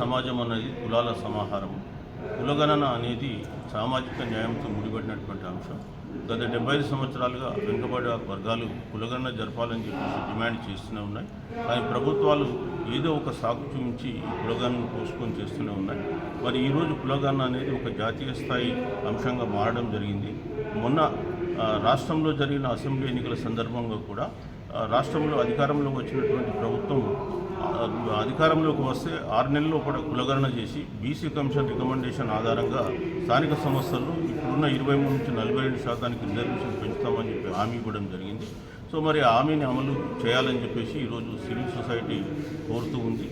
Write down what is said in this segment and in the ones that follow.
సమాజం అనేది కులాల సమాహారం కులగణన అనేది సామాజిక న్యాయంతో ముడిపడినటువంటి అంశం. గత డెబ్బై ఐదు సంవత్సరాలుగా వెనుకబడి వర్గాలు కులగణన జరపాలని చెప్పేసి డిమాండ్ చేస్తూనే ఉన్నాయి. కానీ ప్రభుత్వాలు ఏదో ఒక సాకు చూపించి కులగణను పోసుకొని చేస్తూనే ఉన్నాయి. మరి ఈరోజు కులగణన అనేది ఒక జాతీయ స్థాయి అంశంగా మారడం జరిగింది. మొన్న రాష్ట్రంలో జరిగిన అసెంబ్లీ ఎన్నికల సందర్భంగా కూడా రాష్ట్రంలో అధికారంలోకి వచ్చినటువంటి ప్రభుత్వం అధికారంలోకి వస్తే ఆరు నెలల్లో ఒక కులగణన చేసి బీసీ కమిషన్ రికమెండేషన్ ఆధారంగా స్థానిక సంస్థల్లో ఇప్పుడున్న ఇరవై మూడు నుంచి నలభై రెండు శాతానికి రిజర్వేషన్ పెంచుతామని చెప్పి హామీ ఇవ్వడం జరిగింది. సో మరి హామీని అమలు చేయాలని చెప్పేసి ఈరోజు సివిల్ సొసైటీ కోరుతూ ఉంది.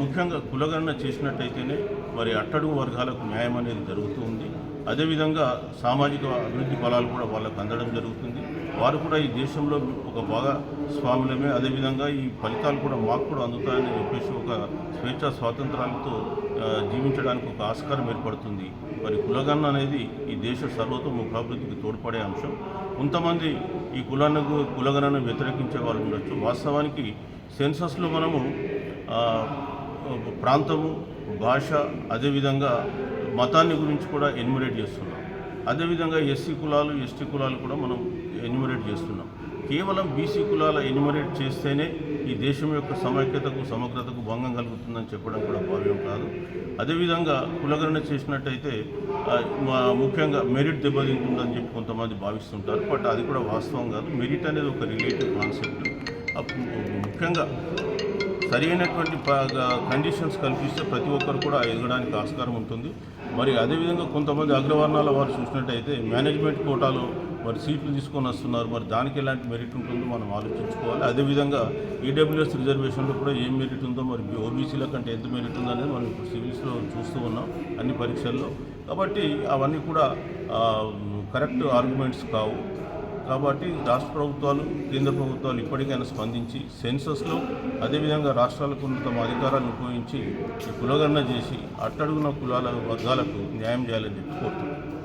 ముఖ్యంగా కులగణన చేసినట్టయితేనే మరి అట్టడుగు వర్గాలకు న్యాయం అనేది జరుగుతూ ఉంది. అదేవిధంగా సామాజిక అభివృద్ధి ఫలాలు కూడా వాళ్ళకు అందడం జరుగుతుంది. వారు కూడా ఈ దేశంలో ఒక భాగస్వాములమే అదేవిధంగా ఈ ఫలితాలు కూడా మాకు కూడా అందుతాయని చెప్పేసి ఒక స్వేచ్ఛ స్వాతంత్రాలతో జీవించడానికి ఒక ఆస్కారం ఏర్పడుతుంది. మరి కులగన్న అనేది ఈ దేశ సర్వతోముఖాభివృద్ధికి తోడ్పడే అంశం. కొంతమంది ఈ కులానికి కులగణను వ్యతిరేకించే వాళ్ళు ఉండొచ్చు. వాస్తవానికి సెన్సస్లో మనము ప్రాంతము భాష అదేవిధంగా మతాన్ని గురించి కూడా ఎన్యుమరేట్ చేస్తున్నాం. అదేవిధంగా ఎస్సీ కులాలు ఎస్టీ కులాలు కూడా మనం ఎన్యుమరేట్ చేస్తున్నాం. కేవలం బీసీ కులాల ఎన్యుమరేట్ చేస్తేనే ఈ దేశం యొక్క సమైక్యతకు సమగ్రతకు భంగం కలుగుతుందని చెప్పడం కూడా భావ్యం కాదు. అదేవిధంగా కులగణన చేసినట్టయితే మా- ముఖ్యంగా మెరిట్ దెబ్బతింటుందని చెప్పి కొంతమంది భావిస్తుంటారు. బట్ అది కూడా వాస్తవం కాదు. మెరిట్ అనేది ఒక రిలేటివ్ కాన్సెప్ట్. ముఖ్యంగా సరి అయినటువంటి కండిషన్స్ కల్పిస్తే ప్రతి ఒక్కరు కూడా ఎదగడానికి ఆస్కారం ఉంటుంది. మరి అదేవిధంగా కొంతమంది అగ్రవర్ణాల వారు చూసినట్టయితే మేనేజ్మెంట్ కోటాలో మరి సీట్లు తీసుకొని వస్తున్నారు. మరి దానికి ఎలాంటి మెరిట్ ఉంటుందో మనం ఆలోచించుకోవాలి. అదేవిధంగా ఈడబ్ల్యూఎస్ రిజర్వేషన్లో కూడా ఏం మెరిట్ ఉందో మరి ఓబీసీల కంటే ఎంత మెరిట్ ఉందో అనేది మనం ఇప్పుడు సివిల్స్లో చూస్తూ ఉన్నాం అన్ని పరీక్షల్లో. కాబట్టి అవన్నీ కూడా కరెక్ట్ ఆర్గ్యుమెంట్స్ కావు. కాబట్టి రాష్ట్ర ప్రభుత్వాలు కేంద్ర ప్రభుత్వాలు ఇప్పటికైనా స్పందించి సెన్సస్లో అదేవిధంగా రాష్ట్రాలకు తమ అధికారాలను ఉపయోగించి కులగణన చేసి అట్టడుగున కులాల వర్గాలకు న్యాయం చేయాలని చెప్పి కోరుతున్నాను